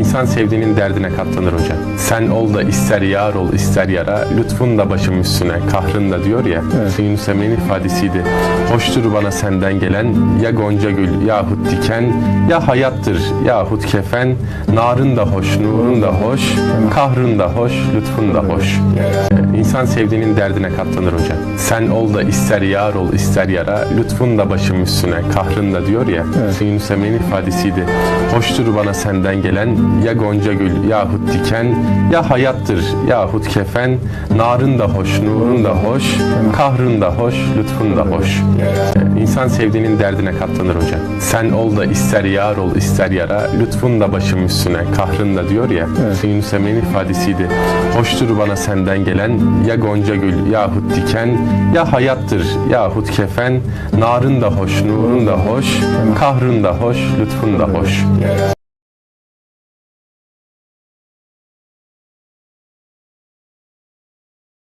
İnsan sevdiğinin derdine katlanır hocam. Sen ol da ister yar ol ister yara, lütfun da başım üstüne, kahrın da diyor ya. Evet. Yunus Emre'nin ifadesiydi. Hoştur bana senden gelen ya gonca gül yahut diken, ya hayattır yahut kefen. Narın da hoş, nurun da hoş, kahrın da hoş, lütfun da hoş. Ee, İnsan sevdiğinin derdine katlanır hocam. Sen ol da ister yar ol ister yara, lütfun da başım üstüne, kahrın da diyor ya. Evet. Yunus Emre'nin ifadesiydi. Hoştur bana senden gelen ya gonca gül yahut diken, ya hayattır yahut kefen. Narın da hoş, nurun da hoş, kahrın da hoş, lütfun da hoş. Ee, İnsan sevdiğinin derdine katlanır hocam. Sen ol da ister yar ol ister yara, lütfun da başım üstüne, kahrın da diyor ya. Evet. Yunus Emre'nin ifadesiydi. Hoştur bana senden gelen ya gonca gül yahut diken, ya hayattır yahut kefen. Narın da hoş, nurun da hoş, kahrın da hoş, lütfun da hoş.